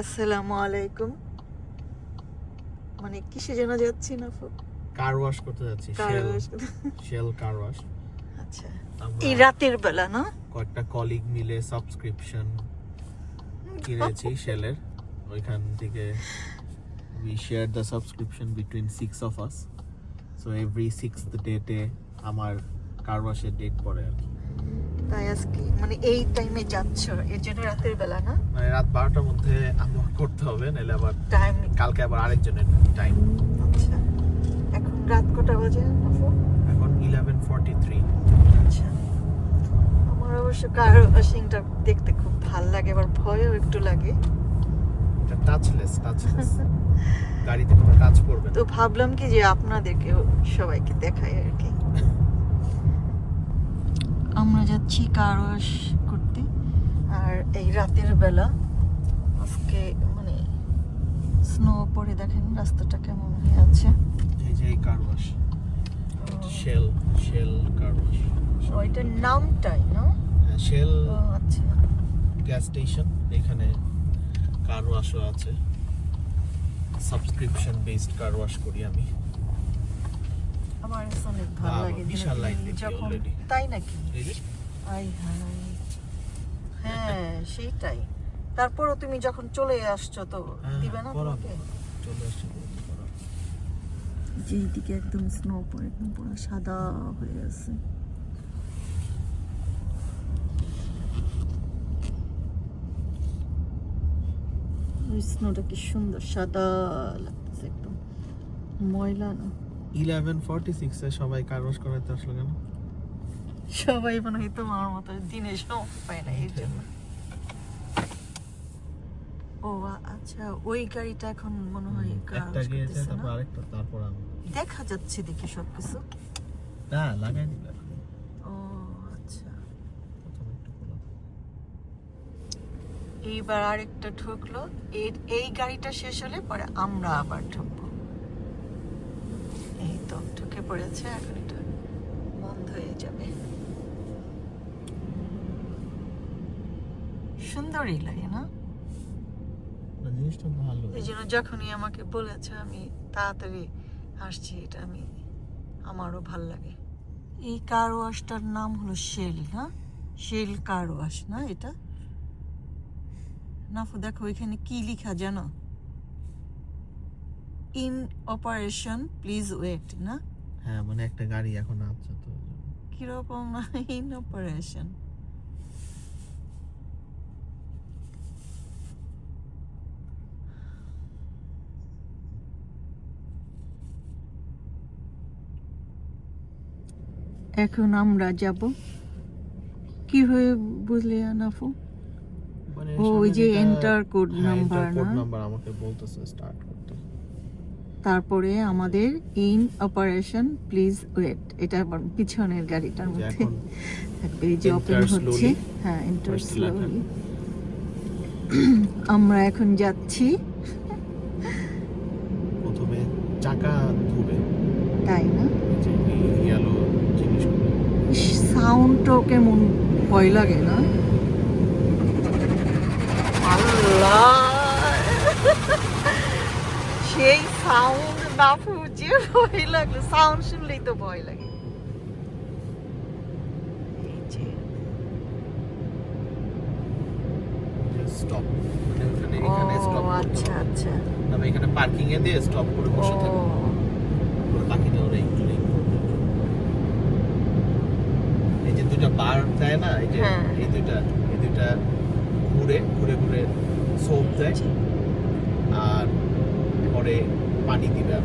আসসালামু আলাইকুম। মানে কিসে যেন যাচ্ছি না? কার ওয়াশ করতে যাচ্ছি car Shell wash? Shell car wash আচ্ছা। এই রাতের বেলা না? কয়েকটা কলিগ মিলে সাবস্ক্রিপশন কিনেছি শেলের ওইখান থেকে we share the subscription between six of us so every sixth ডেটে আমার কার ওয়াশের ডেট পড়ে আর কি। তাই আজকে মানে এই টাইমে যাচ্ছ এর জন্য রাতের বেলা না? মানে রাত বারোটার মধ্যে আমার করতে হবে নাহলে আবার টাইম কালকে আবার আরেকজনের টাইম আচ্ছা। এখন রাত কটা বাজে এখন ইলেভেন ফর্টি থ্রি আচ্ছা। আমার অবশ্য কার ওয়াশিংটা দেখতে খুব ভালো লাগে আবার ভয়ও একটু লাগে। এটা টাচলেস টাচলেস গাড়িতে কোনো টাচ করবে তো ভাবলাম কি যে আপনাদেরকে সবাইকে দেখাই আর কি। আমরা যাচ্ছি কার ওয়াশ করতে। আর এই রাতের বেলা আজকে মানে স্নো পরে দেখেন রাস্তাটা কেমন হয়ে আছে। এই যে এই car wash Shell Shell car wash ওইটার নামটাই না? শেল ও আচ্ছা। গ্যাস স্টেশন এখানে কার ওয়াশও আছে। সাবস্ক্রিপশন বেসড কার ওয়াশ করি আমি। আমার অনেক ভালো লাগে বিশাল লাইন যখন তাই নাকি? আই হাই হ্যাঁ সেইটাই। তারপরও তুমি যখন চলে আসছো তো হ্যাঁ, দিবে না তোমাকে? চলে আসছে একদম স্নো পড়ে একদম পুরো সাদা হয়ে আছে। ওই স্নোটা কি সুন্দর সাদা লাগতেছে একদম। ময়লা না। 11:46 এ সবাই কার ওয়াশ করাতে আসলো কেন? সবাই মনে হয় তোমার মতো দিনে সময় পায় না এর জন্য। ও আচ্ছা ওই গাড়িটা এখন মনে হয় একটা গিয়েছে তারপর আরেকটা তারপর আমি দেখা যাচ্ছে দেখি সবকিছু। না লাগাই দিল ও আচ্ছা। এইবার আরেকটা ঢুকলো এই এই গাড়িটা শেষ হলে পরে আমরা আবার এই পড়েছে এখন এটা বন্ধ হয়ে যাবে। সুন্দরই লাগে না? না জিনিসটা ভালো। এই জন্য যখনই আমাকে বলেছে আমি তাড়াতাড়ি আসছি এটা আমি আমারও ভালো লাগে। এই কার ওয়াশটার নাম হলো শেল না? শেল কার ওয়াশ না এটা? নাফু দেখো এখানে কি লেখা জানো? ইন অপারেশন প্লিজ ওয়েট না? হ্যাঁ মানে একটা গাড়ি এখন আছে তো কীরকম ইন অপারেশন এখন আমরা যাব কি হয়ে বুঝলে নাফু মানে ও, ওই যে number কোড না? নাম্বার আমাকে বলতেছে স্টার্ট তারপরে আমাদের ইন অপারেশন প্লিজ ওয়েট এটা পিছনের গাড়িটার মধ্যে। থাকবে এই যে ওপেন হচ্ছে হ্যাঁ First স্লোলি আমরা এখন যাচ্ছি। প্রথমে চাকা ধুবে। তাই না? সাউন্ডটাও কেমন ভয় লাগে না। আল্লাহ! সেই সাউন্ড না ফুজে ভয় লাগল সাউন্ড শুনলেই তো ভয় লাগে এই যে স্টপ মানে ওখানে এখানে স্টপ আচ্ছা আচ্ছা তবে এখানে পার্কিং এ দিয়ে স্টপ করে বসে থাকবে বাকিটা ওরা ইনক্লুডিং এই যে দুইটা বার দেয় না এই যে। এই দুইটা এই দুইটা ঘুরে ঘুরে ঘুরে সোপ দেয় আর পরে পানি দিবে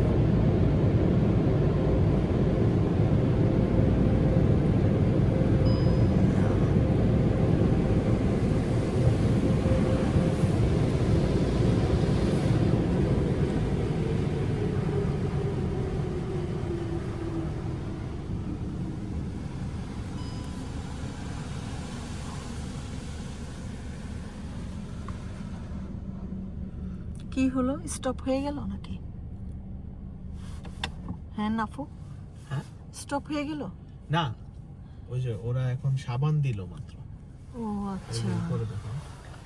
কি হলো? স্টপ হয়ে গেল নাকি? হ্যাঁ নাফু? হ্যাঁ? স্টপ হয়ে গেল? না ওই যে ওরা এখন সাবান দিল মাত্র। ও আচ্ছা।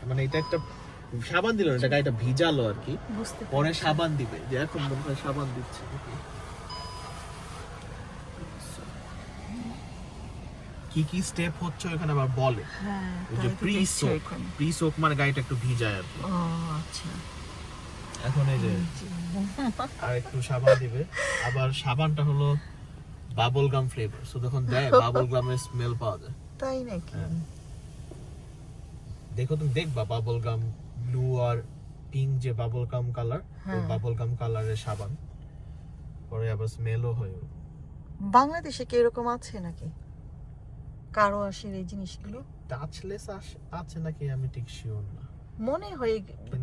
মানে এটা একটা সাবান দিল না এটা গাড়িটা ভিজালো আর কি। পরে সাবান দিবে। যে এখন মনে হয় সাবান দিচ্ছে কি। কি স্টেপ হচ্ছে ওখানে আবার বলে? হ্যাঁ ওই যে প্রি সোক প্রি সোক মানে গাড়িটা একটু ভিজায় আর কি। ও আচ্ছা। এখন এই যে আর একটু সাবান দিবে। আবার সাবানটা হলো বাবল গাম ফ্লেভার সো যখন দেয় বাবল গামের স্মেল পাওয়া যায়। তাই নাকি? হ্যাঁ। দেখো তুমি দেখবা বাবল গাম ব্লু আর পিঙ্ক যে বাবল গাম কালার ওই হ্যাঁ। বাবল গাম কালারের সাবান। পরে আবার স্মেলও হয়। বাংলাদেশে কি এরকম আছে নাকি? কারও আসের এই জিনিসগুলো? টাচলেস আছে নাকি আমি ঠিক শিওর না। মনে হয়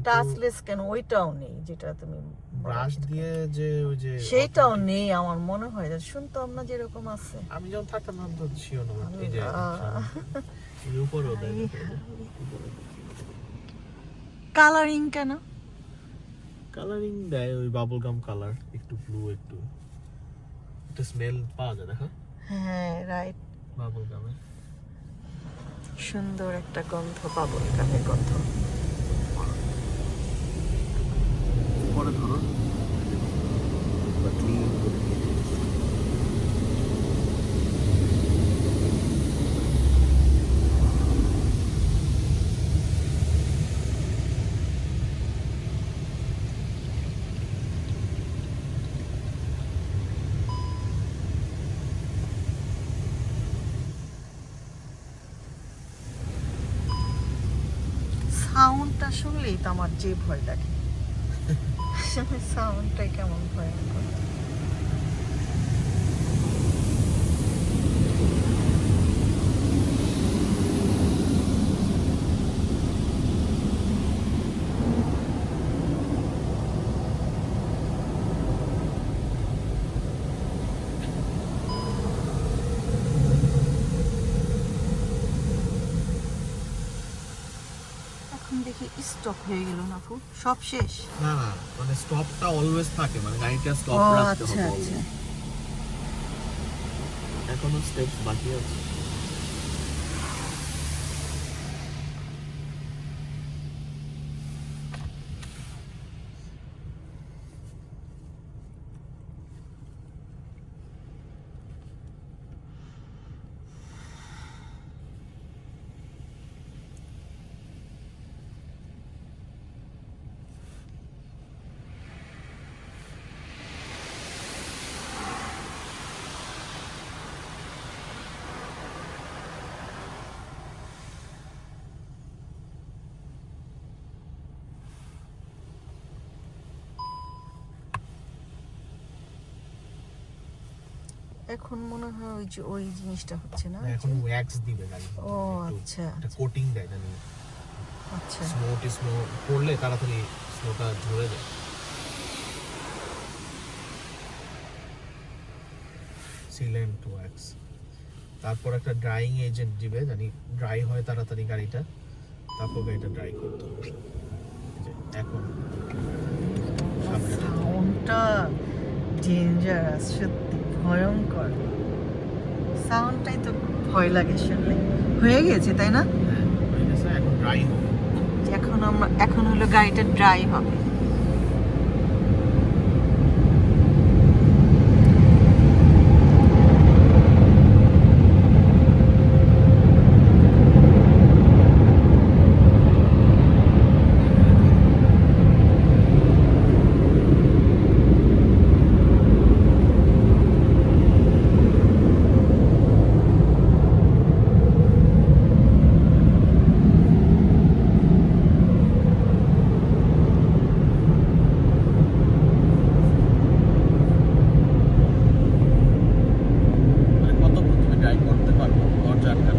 টাচলেস কেন? ওইটাও নেই যেটা তুমি ব্রাশ দিয়ে যে ওই যে সেইটাও নেই আমার মনে হয়। যে শুনতাম না যে এরকম আছে। আমি যখন থাকতাম না তো শিওর না। এই যে উপরেও কালারিং কেন? কালারিং দেয় ওই বাবল গাম কালার একটু ব্লু একটু একটা স্মেল পাওয়া যায় দেখো। হ্যাঁ রাইট বাবল গামের সুন্দর একটা গন্ধ পাবো এখানে গন্ধ। পরে ধরো। সাউন্ডটা শুনলেই তো আমার যে ভয় লাগে সাউন্ডটাই কেমন ভয়ঙ্কর এখন দেখি স্টপ হয়ে গেল না আপু সব শেষ। না না মানে স্টপটা অলওয়েজ থাকে মানে গাড়িটা স্টপ রাখতে হবে আচ্ছা আচ্ছা। এখনও স্টেপস বাকি আছে। এখন মনে হয় ওই যে ওই জিনিসটা হচ্ছে না? এখন ওয়্যাক্স দিবে গাড়ি। ও আচ্ছা। একটা কোটিং দেয় জানি আচ্ছা। স্নো টি স্নো পড়লে তাড়াতাড়ি স্নোটা ঝরে যায়। সিলেন্ট ওয়্যাক্স তারপর একটা ড্রাইং এজেন্ট দিবে জানি ড্রাই হয় তাড়াতাড়ি গাড়িটা। তারপর গাড়িটা ড্রাই করতে হবে এখন। সাউন্ডটা ডেঞ্জারাস সত্যি। ভয়ঙ্কর। সাউন্ডটাই তো ভয় লাগে শুনলে। হয়ে গেছে তাই না? হ্যাঁ, এখন আমরা এখন হলো গাড়িটা ড্রাই হবে মানে কতক্ষণ তুমি ড্রাই করতে লাগে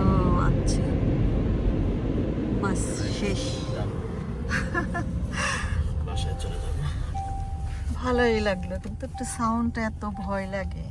ও আচ্ছা বাস শেষ বাসায় চলে যাব ভালোই লাগল, কিন্তু একটু সাউন্ডটা এত ভয় লাগে।